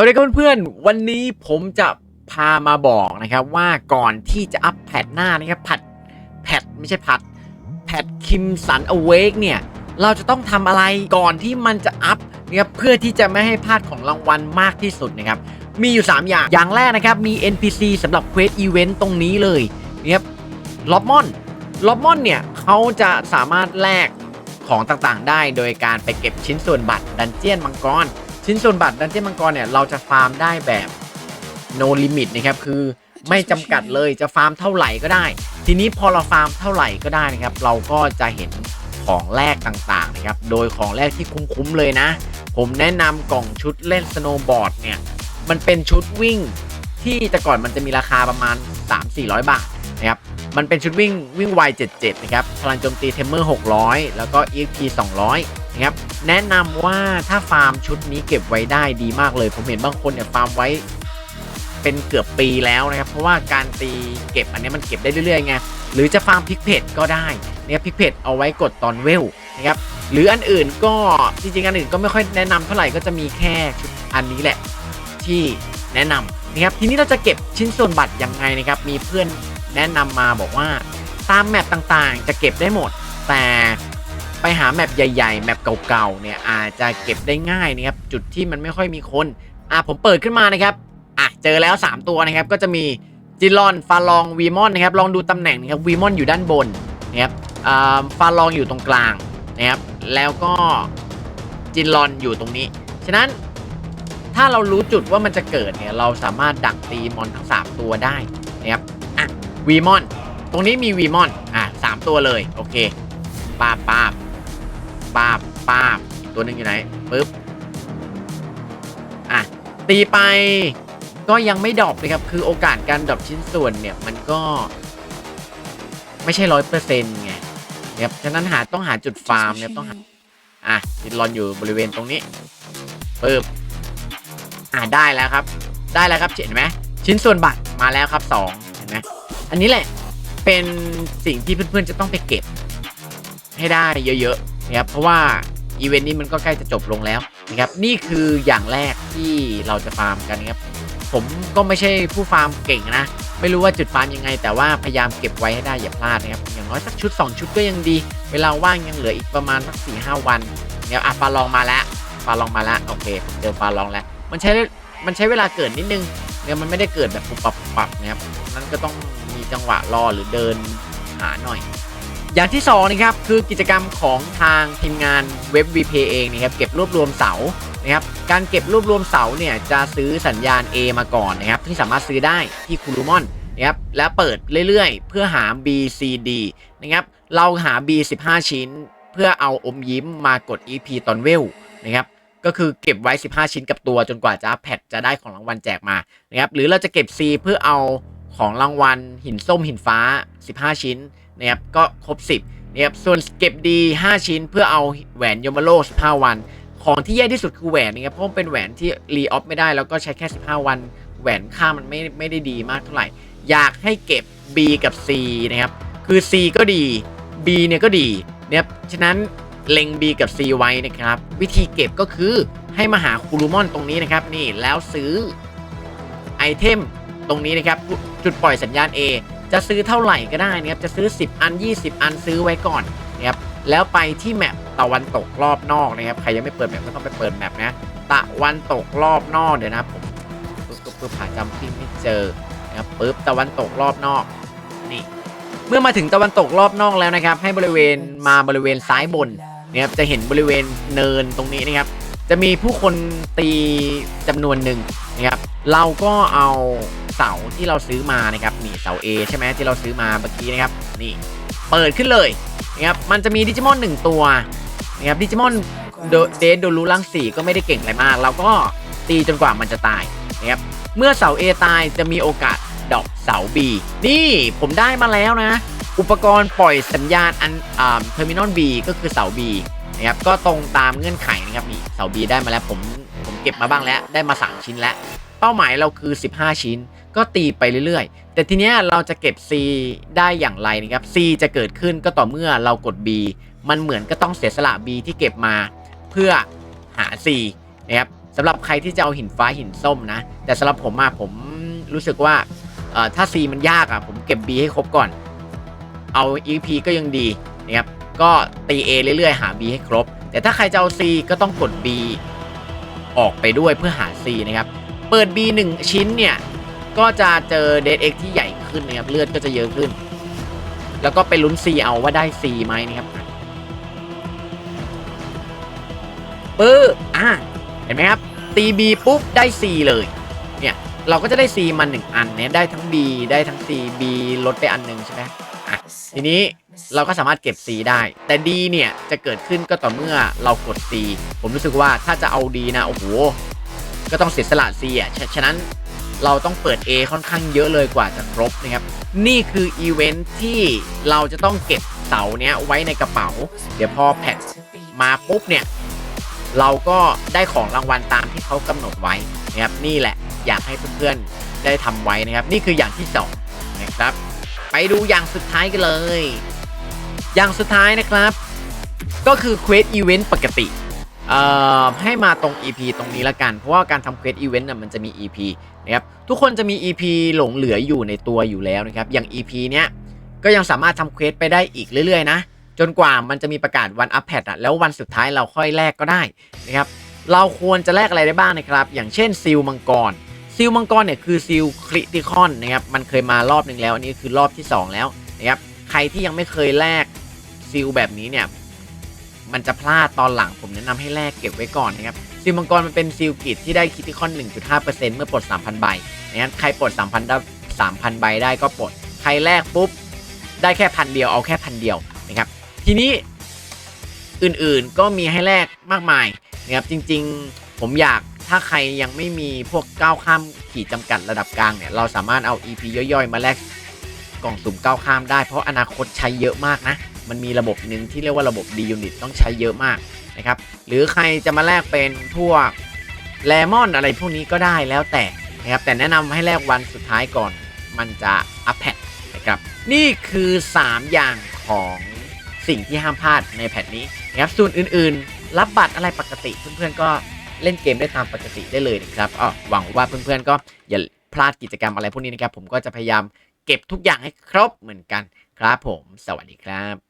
สวัสดีครับเพื่อนๆ วันนี้ผมจะพามาบอกนะครับว่าก่อนที่จะอัปแพทหน้านะครับผัดแพทไม่ใช่ผัดแพทคิมสันอเวกเนี่ยเราจะต้องทำอะไรก่อนที่มันจะอัพนะครับเพื่อที่จะไม่ให้พลาดของรางวัลมากที่สุดนะครับมีอยู่ 3 อย่างอย่างแรกนะครับมี NPC สำหรับเควสอีเวนต์ตรงนี้เลยนะครับล็อบมอนล็อบมอนเนี่ยเขาจะสามารถแลกของต่างๆ ได้โดยการไปเก็บชิ้นส่วนบัตรดันเจียนมังกร ชิ้นส่วนบัตรดันเจียนมังกรเนี่ยเราจะฟาร์มได้แบบ no limit นะครับคือไม่จำกัดเลยจะฟาร์มเท่าไหร่ก็ได้ ทีนี้พอเราฟาร์มเท่าไหร่ก็ได้นะครับ เราก็จะเห็นของแรกต่างๆนะครับ โดยของแรกที่คุ้มๆเลยนะ ผมแนะนำกล่องชุดเล่นสโนว์บอร์ดเนี่ย มันเป็นชุดวิ่งที่แต่ก่อนมันจะมีราคาประมาณ 3-400 บาทนะครับ มันเป็นชุดวิ่งวิ่งไว77 นะครับ พลังโจมตีเทมเมอร์ 600 แล้วก็ EXP 200 นะครับแนะนำว่าถ้าฟาร์มชุดนี้เก็บไว้ได้ดีมากเลย ผมเห็นบางคนเนี่ยฟาร์มไว้เป็นเกือบปีแล้วนะครับเพราะว่าการตีเก็บอันนี้มันเก็บได้เรื่อยๆไงหรือจะฟาร์มพิกเพจก็ได้นะครับพิกเพจเอาไว้กดตอนเวลนะครับหรืออันอื่นก็จริงๆอันอื่นก็ไม่ค่อยแนะนำเท่าไหร่ก็จะมีแค่ชุดอันนี้แหละที่แนะนำนะครับทีนี้เราจะเก็บชิ้นส่วนบัตรยังไงนะครับมีเพื่อนแนะนำมาบอกว่าตามแมปต่างๆ จะเก็บได้หมด แต่ ไปหาแมปใหญ่ๆ แมปเก่าๆ เนี่ยอาจจะเก็บได้ง่ายนะครับ จุดที่มันไม่ค่อยมีคน อะผมเปิดขึ้นมานะครับ อะเจอแล้ว 3 ตัวนะครับ ก็จะมีจิลอน ฟาลอง วีมอนนะครับ ลองดูตำแหน่งนะครับ วีมอนอยู่ด้านบนนะครับอ่าฟาลองอยู่ตรงกลางนะครับ แล้วก็จิลอนอยู่ตรงนี้ ฉะนั้นถ้าเรารู้จุดว่ามันจะเกิดเนี่ย เราสามารถดักตีมอนทั้ง 3 ตัวได้นะครับ อะวีมอน ตรงนี้มีวีมอน อะสามตัวเลย โอเคปาบปาบป ตัวหนึ่งอยู่ไหนปึ๊บอะตีไปก็ยังไม่ดรอปเลยครับ คือโอกาสการดรอปชิ้นส่วนเนี่ย มันก็ ไม่ใช่ร้อยเปอร์เซ็นต์ไงนะครับฉะนั้นหาต้องหาจุดฟาร์มเนี่ยต้องหาอะจินรอนอยู่บริเวณตรงนี้ปึ๊บอ่าได้แล้วครับ ได้แล้วครับเห็นไหมชิ้นส่วนบัตรมาแล้วครับ 2 เห็นไหมอันนี้แหละเป็นสิ่งที่เพื่อนๆจะต้องไปเก็บให้ได้เยอะๆนะครับเพราะว่า อีเวนต์นี้มันก็ใกล้จะจบลงแล้วนะครับนี่คืออย่างแรกที่เราจะฟาร์มกันนะครับผมก็ไม่ใช่ผู้ฟาร์มเก่งนะ ไม่รู้ว่าจุดฟาร์มยังไง แต่ว่าพยายามเก็บไว้ให้ได้อย่าพลาดนะครับ อย่างน้อยสักชุด 2 ชุดก็ยังดี เวลาว่างยังเหลืออีกประมาณสักสี่ห้าวันเนี่ยอะฟาลองมาแล้วฟาลองมาแล้วโอเคผมเจอฟาลองแล้ว มันใช้มันใช้เวลาเกิดนิดนึงเนี่ยมันไม่ได้เกิดแบบปุบปับปุบปับนะครับนั้นก็ต้องมีจังหวะรอหรือเดินหาหน่อย อย่างที่สองนะครับคือกิจกรรมของทางทีมงานเว็บ VP เองนะครับเก็บรวบรวมเสานะครับการเก็บรวบรวมเสาเนี่ยจะซื้อสัญญาณ A มาก่อนนะครับที่สามารถซื้อได้ที่คูรูมอนนะครับและเปิดเรื่อยๆ เพื่อหา B C D นะครับเราหา B 15 ชิ้น เพื่อเอาอมยิ้มมากด EP ตอนเวลนะครับก็คือเก็บไว้ 15 ชิ้นกับตัวจนกว่าจะแพทจะได้ของรางวัลแจกมานะครับหรือเราจะเก็บ C เพื่อเอา ของรางวัลหินส้มหินฟ้า 15 ชิ้นนะครับก็ครบ 10นะครับส่วนเก็บดี 5 ชิ้นเพื่อเอาแหวนยมาโล15 วัน ของที่แย่ที่สุดคือแหวนนะครับเพราะมันเป็นแหวนที่รีออฟไม่ได้แล้วก็ใช้แค่ 15 วัน แหวนค่ามันไม่ไม่ได้ดีมากเท่าไหร่ อยากให้เก็บ B กับ C นะครับคือ C ก็ดี B เนี่ยก็ดีนะครับฉะนั้นเล็ง B กับ C ไว้นะครับ วิธีเก็บก็คือให้มาหาคูรูมอนตรงนี้นะครับ นี่แล้วซื้อไอเทม ตรงนี้นะครับจุดปล่อยสัญญาณ A จะซื้อเท่าไหร่ก็ได้นะครับจะซื้อ 10 อัน 20 อันซื้อไว้ก่อนนะครับแล้วไปที่แมปตะวันตกรอบนอกนะครับใครยังไม่เปิดแมปก็ต้องไปเปิดแมปนะตะวันตกรอบนอกเดี๋ยวนะผมปึ๊บปึ๊บหาจำที่ไม่เจอนะครับปึ๊บตะวันตกรอบนอกนี่เมื่อมาถึงตะวันตกรอบนอกแล้วนะครับ ให้บริเวณมาบริเวณซ้ายบนนะครับจะเห็นบริเวณเนินตรงนี้นะครับ จะมีผู้คนตีจำนวนหนึ่งนะครับเราก็เอา เสาที่เราซื้อมานะครับนี่เสา A ใช่ไหมที่เราซื้อมาเมื่อกี้นะครับนี่เปิดขึ้นเลยนะครับมันจะมีดิจิมอนหนึ่งตัวนะครับดิจิมอนเดดโดรูล่างสี่ก็ไม่ได้เก่งอะไรมาก เราก็ตีจนกว่ามันจะตายนะครับเมื่อเสา A ตายจะมีโอกาสดอกเสา B นี่ผมได้มาแล้วนะ อุปกรณ์ปล่อยสัญญาณอันอ่าเทอร์มินอล B ก็คือเสา B นะครับก็ตรงตามเงื่อนไขนะครับนี่เสา B ได้มาแล้วผมผมเก็บมาบ้างแล้วได้มา3ชิ้นแล้ว เป้าหมายเราคือ 15 ชิ้น ก็ตีไปเรื่อยๆ แต่ทีเนี้ยเราจะเก็บ C ได้อย่างไรนะครับ C จะเกิดขึ้นก็ต่อเมื่อเรากด B มันเหมือนก็ต้องเสียสละ B ที่เก็บมา เพื่อหา C นะครับสำหรับใครที่จะเอาหินฟ้าหินส้มนะ แต่สำหรับผมอะผมรู้สึกว่าถ้า C มันยากอะผมเก็บ B ให้ครบก่อน เอา EP ก็ยังดีนะครับก็ตี A เรื่อยๆ หา B ให้ครบ แต่ถ้าใครจะเอา C ก็ต้องกด B ออกไปด้วยเพื่อหา C นะครับ เปิด B 1ชิ้นเนี่ย ก็จะเจอ Dead X ที่ใหญ่ขึ้นนะครับ เลือดก็จะเยอะขึ้น แล้วก็ไปลุ้น C เอาว่าได้ C ไหมนะครับปึ๊บอะเห็นไหมครับ ตี B ปุ๊บได้ C เลย เนี่ย เราก็จะได้ C มาหนึ่งอันเนี่ยได้ทั้ง B ได้ทั้ง C B ลดไปอันหนึ่งใช่ไหมอะทีนี้เราก็สามารถเก็บ C ได้ แต่ D เนี่ย จะเกิดขึ้นก็ต่อเมื่อเรากด C ผมรู้สึกว่าถ้าจะเอา D นะ โอ้โห ก็ต้องเสียสละ C อะฉะฉะนั้นเราต้องเปิด A ค่อนข้างเยอะเลยกว่าจะครบนะครับ นี่คืออีเวนท์ที่เราจะต้องเก็บเสาเนี้ยไว้ในกระเป๋า เดี๋ยวพอแพทมาปุ๊บเนี่ย เราก็ได้ของรางวัลตามที่เขากำหนดไว้นะครับนี่แหละอยากให้เพื่อนๆได้ทำไว้นะครับ นี่คืออย่างที่สองนะครับ ไปดูอย่างสุดท้ายกันเลย อย่างสุดท้ายนะครับ ก็คือเควสอีเวนต์ปกติ เอ่อให้มาตรง EP ตรงนี้ละกัน เพราะว่าการทำเควสอีเวนต์น่ะมันจะมี EP นะครับทุกคนจะมี EP หลงเหลืออยู่ในตัวอยู่แล้วนะครับอย่าง EP เนี้ยก็ยังสามารถทำเควสไปได้อีกเรื่อยๆนะจนกว่ามันจะมีประกาศวันอัปเดตอะแล้ววันสุดท้ายเราค่อยแลกก็ได้นะครับเราควรจะแลกอะไรได้บ้างนะครับ อย่างเช่นซิลมังกรซิลมังกรเนี่ยคือซิลคริติคอนนะครับมันเคยมารอบหนึ่งแล้วอันนี้คือรอบที่ 2 แล้วนะครับใครที่ยังไม่เคยแลกซิลแบบนี้เนี่ย มันจะพลาดตอนหลังผมแนะนำให้แลกเก็บไว้ก่อนนะครับซิลมังกรมันเป็นซิลกิจที่ได้คิติคอน 1.5%เมื่อปลด 3,000 ใบนะครับใครปลด 3,000ได้3,000 ใบได้ก็ปลด ใครแลกปุ๊บ ได้แค่พันเดียวเอาแค่พันเดียวนะครับทีนี้อื่นๆก็มีให้แลกมากมายนะครับจริงๆผมอยากถ้าใครยังไม่มีพวกก้าวข้ามขีดจำกัดระดับกลางเนี่ยเราสามารถเอา EP ย่อยๆ มาแลกกล่องสุ่มก้าวข้ามได้เพราะอนาคตใช้เยอะมากนะ มันมีระบบหนึ่งที่เรียกว่าระบบ D Unit ต้องใช้เยอะมากนะครับ หรือใครจะมาแลกเป็นพวกเลมอนอะไรพวกนี้ก็ได้แล้วแต่นะครับ แต่แนะนำให้แลกวันสุดท้ายก่อน มันจะอัปแพทนะครับ นี่คือ 3 อย่างของสิ่งที่ห้ามพลาดในแพทนี้นะครับ ส่วนอื่นๆ รับบัตรอะไรปกติเพื่อนๆก็เล่นเกมได้ตามปกติได้เลยนะครับอ๋อหวังว่าเพื่อนๆก็อย่าพลาดกิจกรรมอะไรพวกนี้นะครับ ผมก็จะพยายามเก็บทุกอย่างให้ครบเหมือนกันครับผม สวัสดีครับ